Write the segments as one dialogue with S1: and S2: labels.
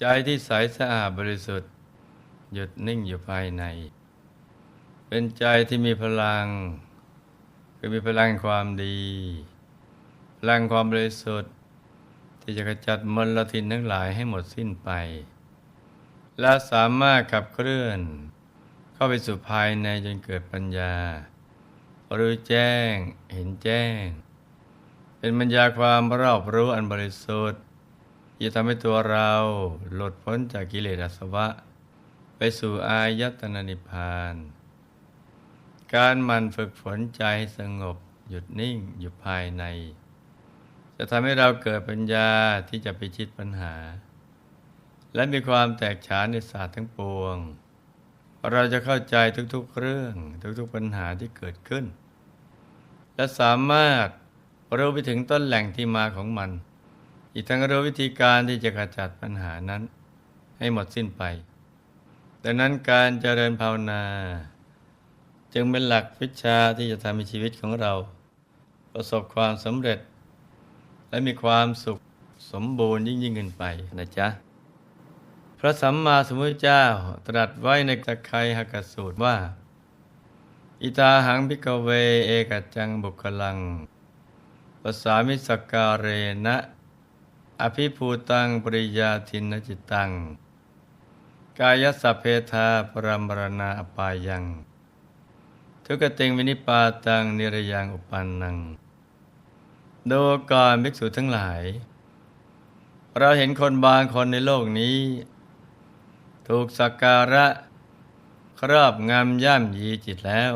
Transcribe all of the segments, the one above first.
S1: ใจที่ใสสะอาดบริสุทธิ์ หยุดนิ่งอยู่ภายใน เป็นใจที่มีพลัง คือมีพลังความดี พลังความบริสุทธิ์ ที่จะกระจัดมลทินทั้งหลายให้หมดสิ้นไป และสามารถขับเคลื่อน เข้าไปสู่ภายในจนเกิดปัญญา รู้แจ้งเห็นแจ้ง เป็นปัญญาความรอบรู้อันบริสุทธิ์ ที่ทำให้ตัวเราหลุดพ้นจากกิเลสอาสวะ ไปสู่อายตนะนิพพาน การมันฝึกฝนใจใสงบหยุดนิ่งอยู่ภายใน จะทำให้เราเกิดปัญญาที่จะไปชิดปัญหา และมีความแตกฉานในศาสตร์ทั้งปวง เราจะเข้าใจทุกๆเรื่องทุกๆปัญหาที่เกิดขึ้น และสามารถรู้ไปถึงต้นแหล่งที่มาของมัน อีกทั้งรู้วิธีการที่จะกระจัดปัญหานั้น ให้หมดสิ้นไป ดังนั้นการเจริญภาวนา จึงเป็นหลักวิชาที่จะทำให้ชีวิตของเรา ประสบความสำเร็จ และมีความสุขสมบูรณ์ยิ่งยิ่งขึ้นไปนะจ๊ะ พระสัมมาสัมพุทธเจ้าตรัสไว้ในตะไครหกสูตรว่า อิตาหังพิกเว เอกจังบุคลังภาษามิสกการเรนะ อภิภูตังปริยาทินจิตตัง กายสัพเพทาปรมรณาอปายัง ทุกติงวินิปาตังนิรยังอุปันนังดูก่อนภิกษุทั้งหลาย เราเห็นคนบางคนในโลกนี้ ถูกสักการะ ครอบงำย่ำยีจิตแล้ว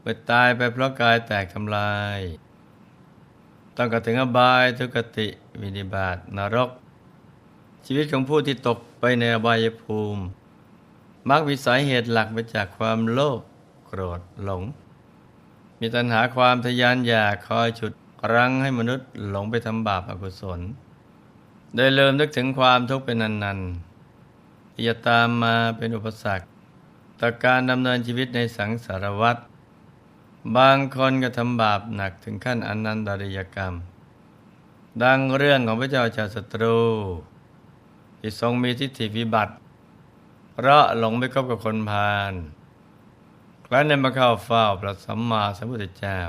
S1: เมื่อตายไปเพราะกายแตกทำลาย ต้องกระถึงอบายทุกติวินิบาตนรก ชีวิตของผู้ที่ตกไปในอบายภูมิ มักมีสาเหตุหลักมาจากความโลภโกรธหลง มีตัณหาความทยานอยากคอยฉุดรั้งให้มนุษย์หลงไปทำบาปอกุศล โดยเริ่มนึกถึงความทุกข์เป็นนันๆที่จะตามมาเป็นอุปสรรคต่อการดำเนินชีวิตในสังสารวัฏ บางคนก็ทำบาปหนักถึงขั้นอนันตริยกรรม ดังเรื่องของพระเจ้าชาติศัตรูที่ทรงมีทิฏฐิวิบัติ เพราะหลงไปคบกับคนพาลครั้นได้มาเข้าเฝ้าพระสัมมาสัมพุทธเจ้า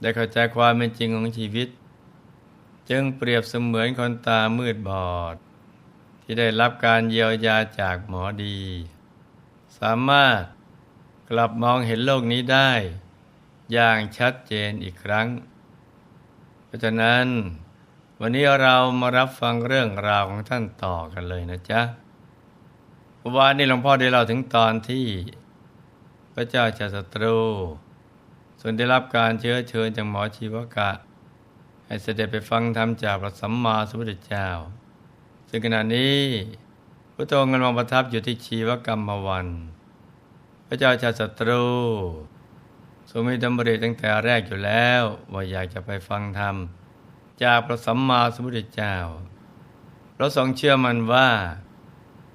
S1: ได้เข้าใจความเป็นจริงของชีวิต จึงเปรียบเสมือนคนตามืดบอด ที่ได้รับการเยียวยาจากหมอดี สามารถ กลับมองเห็นโลกนี้ได้ อย่างชัดเจนอีกครั้ง เพราะฉะนั้น วันนี้เรามารับฟังเรื่องราวของท่านต่อกันเลยนะจ๊ะวันนี้หลวงพ่อได้เล่าถึงตอนที่ พระเจ้าชาศัตรู ส่วนได้รับการเชื้อเชิญจากหมอชีวกะ ให้เสด็จไปฟังธรรมจากพระสัมมาสัมพุทธเจ้า ซึ่งขณะนี้พระองค์กำลังประทับอยู่ที่ชีวกรรมวัน พระเจ้าชาศัตรูทรงมีดำริตั้งแต่แรกอยู่แล้ว ว่าอยากจะไปฟังธรรม จากพระสัมมาสัมพุทธเจ้าเราทรงเชื่อมันว่า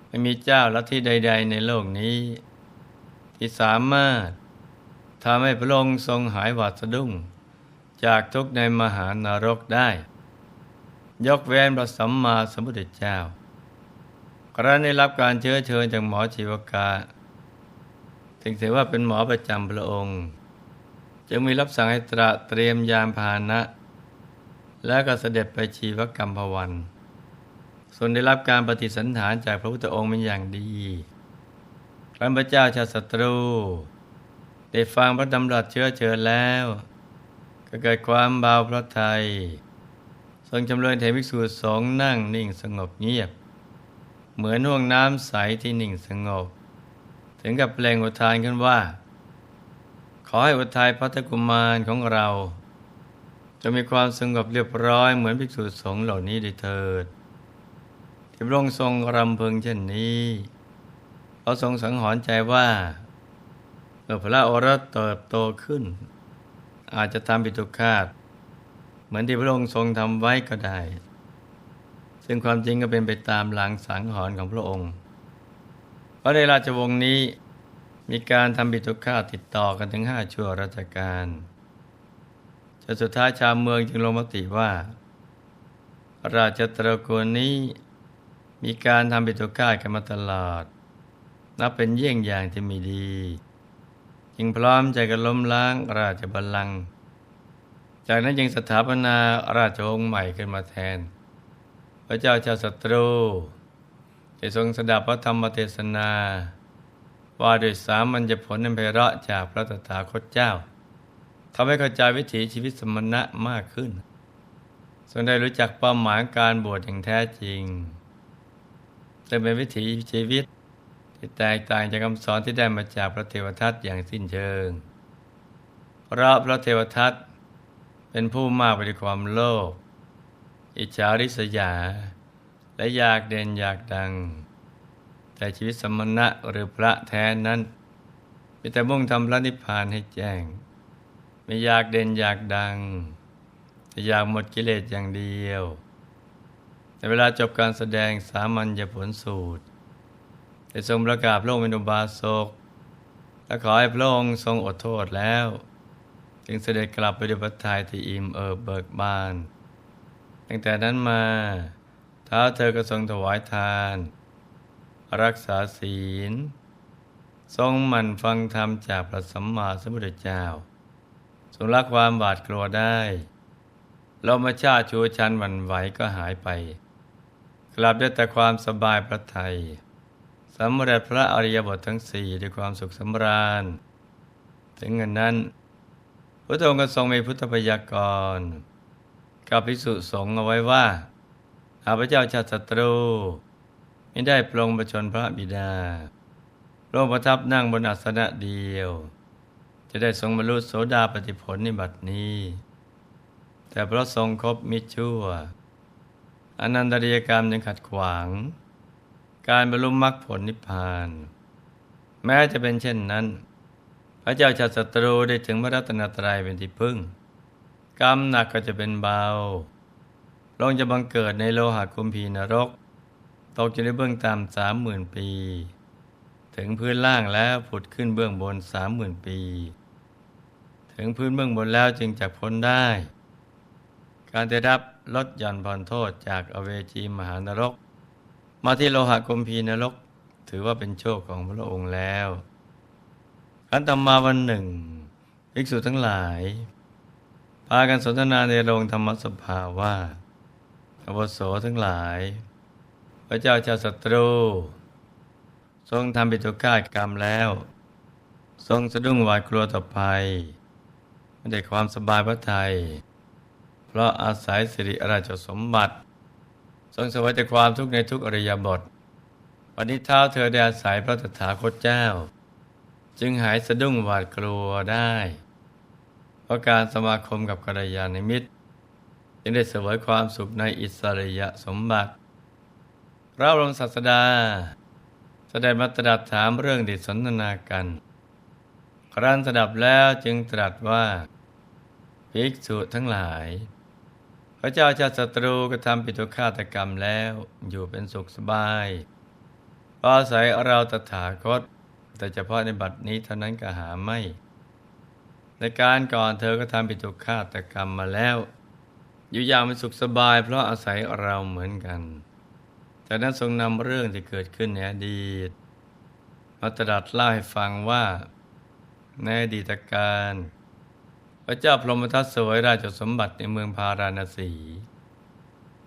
S1: ไม่มีเจ้าลัทธิใด ๆ ในโลกนี้ ที่สามารถทำให้พระองค์ทรงหายหวาดสะดุ้ง จากทุกในมหานรกได้ ยกเว้นพระสัมมาสัมพุทธเจ้าครั้นได้รับการเชื้อเชิญจากหมอชีวกา ถึงถือว่าเป็นหมอประจำพระองค์ จึงมีรับสั่งให้ตระเตรียมยามพาหนะ แล้วก็เสด็จไปชีวกรรมพวัน ส่วนได้รับการปฏิสันฐานจากพระพุทธองค์เป็นอย่างดีครั้นพระเจ้าชาติศัตรู ได้ฟังพระดำรัสเชื้อเชิญแล้ว ก็เกิดความเบาพระทยัยทรงจำเริญเทวิกษุสองนั่งนิ่งสงบเงียบ เหมือนห่วงน้ำใสที่นิ่งสงบ ถึงกับเปลงอุทานขึ้นว่า ขอให้อุทัยพัทกุมารของเรา จะมีความสงบเรียบร้อยเหมือนภิกษุสงฆ์เหล่านี้ได้เถิดที่พระองค์ทรงรำพึงเช่นนี้เขาทรงสังหรณ์ใจว่าเมื่อพระโอรสเติบโตขึ้น อาจจะทำปิตุคาตเหมือนที่พระองค์ทรงทำไว้ก็ได้ ซึ่งความจริงก็เป็นไปตามหลังสังหรณ์ของพระองค์ เพราะในราชวงศ์นี้มีการทำปิตุคาติดต่อกันถึงห้าชั่วราชการจนสุดท้ายชาวเมืองจึงลงมติว่า ราชตระกูลนี้มีการทำปิตุฆากันมาตลอด นับเป็นเยี่ยงอย่างที่มีดี จึงพร้อมใจกันล้มล้างราชบัลลังก์จากนั้นยังสถาปนาราชวงศ์ใหม่ขึ้นมาแทน พระเจ้าชาวศัตรู จะทรงสดับพระธรรมเทศนา ว่าด้วยสามัญญผลนันเพระจากพระตถาคตเจ้าทำให้เข้าใจวิถีชีวิตสมณะมากขึ้นทรงได้รู้จักเป้าหมายการบวชอย่างแท้จริงจะเป็นวิถีชีวิต ที่แตกต่างจากคำสอนที่ได้มาจากพระเทวทัตอย่างสิ้นเชิง เพราะพระเทวทัตเป็นผู้มากไปด้วยความโลภอิจฉาริษยา และอยากเด่นอยากดัง แต่ชีวิตสมณะหรือพระแท้นั้นมีแต่มุ่งทำพระนิพพานให้แจ้ง ไม่อยากเด่นอยากดัง แต่อยากหมดกิเลสอย่างเดียวในเวลาจบการแสดงสามัญญผลสูตรได้ทรงประกาศพระองค์เป็นอุบาสกและขอให้พระองค์ทรงอดโทษแล้ว จึงเสด็จกลับไปด้วยพระทัยที่อิ่มเอิบเบิกบาน ตั้งแต่นั้นมา ท้าเธอก็ทรงถวายทาน รักษาศีล ทรงหมั่นฟังธรรมจากพระสัมมาสัมพุทธเจ้าทรงละความบาดกลัวได้เรามาชาชูชันหวันไหวก็หายไป กลับได้แต่ความสบายพระไทยสำเร็จพระอริยบททั้งสี่ด้วยความสุขสำราญ ถึงเงินนั้นพระองค์ก็ทรงมีพุทธพยากร กับพิสุสงฆ์เอาไว้ว่า อาพเจ้าชาติศัตรูไม่ได้ปรงประชนพระบิดาพระองประทับนั่งบนอัสนะเดียว จะได้ทรงบรรลุโสดาปฏิผลในบัดนี้ แต่เพราะทรงครบมิชั่ว อนันตริยกรรมยังขัดขวาง การบรรลุมรรคผลนิพพาน แม้จะเป็นเช่นนั้น พระเจ้าชาติศัตรูได้ถึงพระรัตนตรัยเป็นที่พึ่ง กรรมหนักก็จะเป็นเบา ลงจะบังเกิดในโลหะคุมพีนรก ตกจะได้เบื้องต่ำสามหมื่นปี ถึงพื้นล่างแล้วผุดขึ้นเบื้องบนสามหมื่นปี ถึงพื้นเบื้องบนแล้วจึงจะพ้นได้ การได้รับลดหย่อนผ่อนโทษจากอเวจีมหานรก มาที่โลหะกุมพีนรก ถือว่าเป็นโชคของพระองค์แล้วขันต่อมาวันหนึ่งภิกษุทั้งหลาย พากันสนทนาในโรงธรรมสภาว่า อวโสทั้งหลาย พระเจ้าชาวศัตรู ทรงทำปิตุฆาตกรรมแล้ว ทรงสะดุ้งหวาดกลัวต่อไปไม่ได้ความสบายพระทัยเพราะอาศัยสิริราชสมบัติ ทรงสวยแต่ความทุกข์ในทุกอริยบทวันนี้เท้าเธอได้อาศัยพระตถาคตเจ้า จึงหายสะดุ้งหวาดกลัวได้ เพราะการสมาคมกับกัลยาณมิตร จึงได้เสวยความสุขในอิสริยสมบัติพระบรมศาสดาแสดงมาตรัสถามเรื่องดิสนทนากัน ครั้นสดับแล้วจึงตรัสว่า ภิกษุทั้งหลาย พระเจ้าชาติศัตรูกระทำปิตุฆาตกรรมแล้วอยู่เป็นสุขสบายพอาศัยเราตถาคต แต่เฉพาะในบัดนี้เท่านั้นก็หาไม่ ในการก่อนเธอก็ทำปิตุฆาตกรรมมาแล้ว อยู่อย่างเป็นสุขสบาย เพราะอาศัยเราเหมือนกัน จากนั้นทรงนำเรื่องที่เกิดขึ้นในอดีตมาตรัสเล่าให้ฟังว่าในอดีตการ พระเจ้าพรหมทัตสวยราชสมบัติในเมืองพาราณสี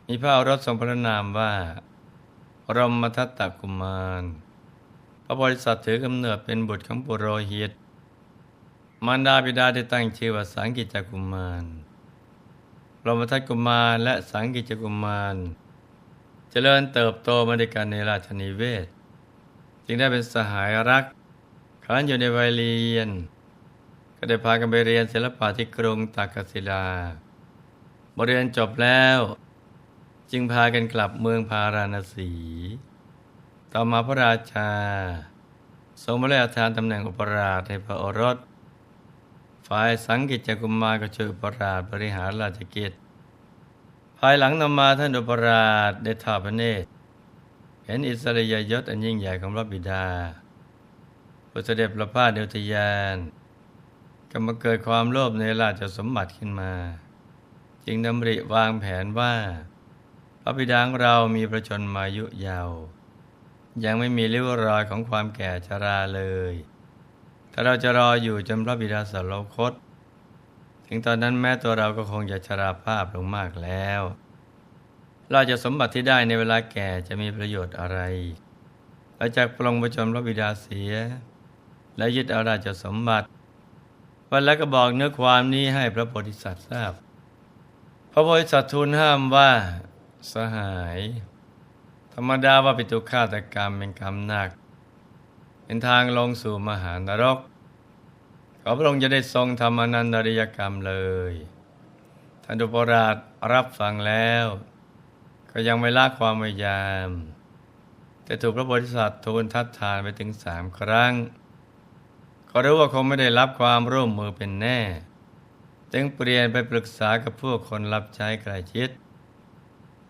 S1: มีพระรถทรงพระนามว่า รมทัตตกุมาร พระบริษัทถือกำเนิดเป็นบุตรของปุโรหิต มารดาบิดาได้ตั้งชื่อว่าสังกิจกุมาร รมทัตกุมารและสังกิจกุมารเจริญเติบโตมาด้วยกันในราชนิเวศ จึงได้เป็นสหายรักขันอยู่ในวัยเรียน ก็ได้พากันไปเรียนศิลปะที่กรุงตากศิลาบเรียนจบแล้ว จึงพากันกลับเมืองพาราณสี ต่อมาพระราชาทรงมาเลือกทานตำแหน่งอุปราชให้พระโอรส ฝ่ายสังกิจกุมารก็ช่วยอุปราชบริหารราชกิจ ภายหลังนำมาท่านอุปราชได้ทอดพระเนตร เห็นอิสริยยศอันยิ่งใหญ่ของพระบิดาผู้เสด็จประพาสเดวทยานก็มาเกิดความโลภในราชสมบัติขึ้นมา จึงดำริวางแผนว่า พระบิดาของเรามีประชนมายุยาว ยังไม่มีริ้วรอยของความแก่ชราเลย ถ้าเราจะรออยู่จนพระบิดาสรคต ถึงตอนนั้นแม้ตัวเราก็คงจะชราภาพลงมากแล้ว เราจะสมบัติที่ได้ในเวลาแก่จะมีประโยชน์อะไรหลังจากปลงประชนพระบิดาเสีย และยึดเอาราชสมบัติ วันแล้วก็บอกเนื้อความนี้ให้พระโพธิสัตว์ทราบ พระโพธิสัตว์ทูลห้ามว่าสหาย ธรรมดาว่าปิตุฆาตกรรมเป็นกรรมหนัก เป็นทางลงสู่มหานรก ขอพระองค์จะได้ทรงทำอนันตริยกรรมเลย ท่านดุปราชรับฟังแล้ว ก็ยังไม่ละความพยายาม แต่ถูกพระโพธิสัตว์ทูลทัดทานไปถึงสามครั้ง ก็รู้ว่าคงไม่ได้รับความร่วมมือเป็นแน่ จึงเปลี่ยนไปปรึกษากับพวกคนรับใช้ใกล้ชิด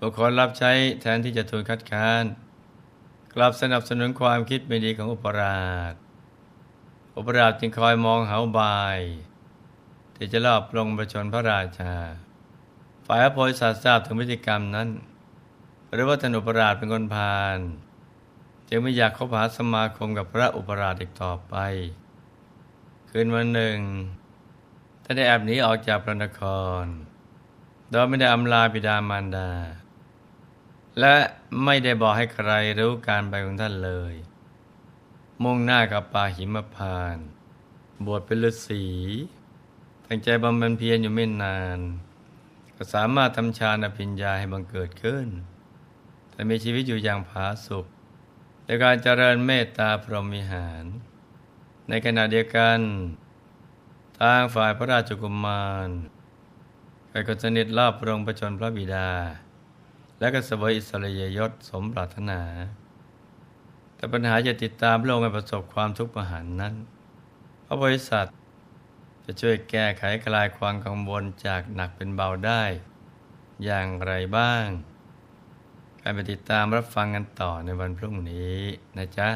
S1: บุคคลรับใช้แทนที่จะทูลคัดค้าน กลับสนับสนุนความคิดไม่ดีของอุปราช อุปราชจึงคอยมองเหาบาย ที่จะลอบลงประชนพระราชา ฝ่ายอโพธิสัตว์ทราบถึงพฤติกรรมนั้น หรือว่าท่านอุปราชเป็นคนพาลจึงไม่อยากคบหาสมาคมกับพระอุปราชอีกต่อไป คืนวันหนึ่งท่านได้แอบหนีออกจากพระนคร โดยไม่ได้อำลาบิดามารดา และไม่ได้บอกให้ใครรู้การไปของท่านเลย มุ่งหน้ากับป่าหิมพาน บวชเป็นฤาษีตั้งใจบำเพ็ญเพียรอยู่ไม่นาน ก็สามารถทำฌานอภิญญาให้บังเกิดขึ้น แต่มีชีวิตอยู่อย่างผาสุกในการเจริญเมตตาพรหมิหาร ในขณะเดียวกันทางฝ่ายพระราชกุมารก็คนสนิทรอบพระองค์ประชนพระบิดา และก็สวยอิสริยยศสมปรารถนา แต่ปัญหาจะติดตามพระองค์ให้ประสบความทุกข์มหันนั้น พระบริษัทจะช่วยแก้ไขคลายความกังวลจากหนักเป็นเบาได้ อย่างไรบ้างการไปติดตามรับฟังกันต่อในวันพรุ่งนี้นะจ๊ะ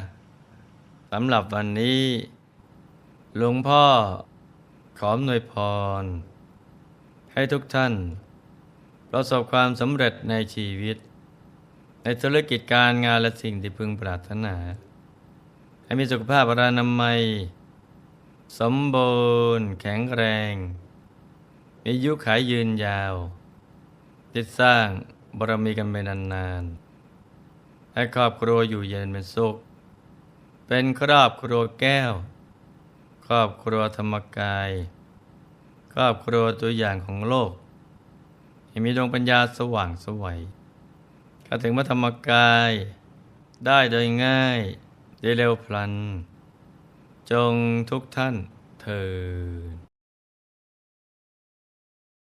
S1: สำหรับวันนี้หลวงพ่อขออำนวยพร ให้ทุกท่าน ประสบความสำเร็จในชีวิต ในธุรกิจการงานและสิ่งที่พึงปรารถนา ให้มีสุขภาพอนามัย สมบูรณ์แข็งแรง มีอายุขายยืนยาวติดสร้างบารมีกันไปนานๆให้ครอบครัวอยู่เย็นเป็นสุข เป็นครอบครัวแก้ว ครอบครัวธรรมกาย ครอบครัวตัวอย่างของโลก ให้มีดวงปัญญาสว่างสวัยเข้าถึงมัธรรมกายได้โดยง่ายได้เร็วพลัน จงทุกท่านเถิด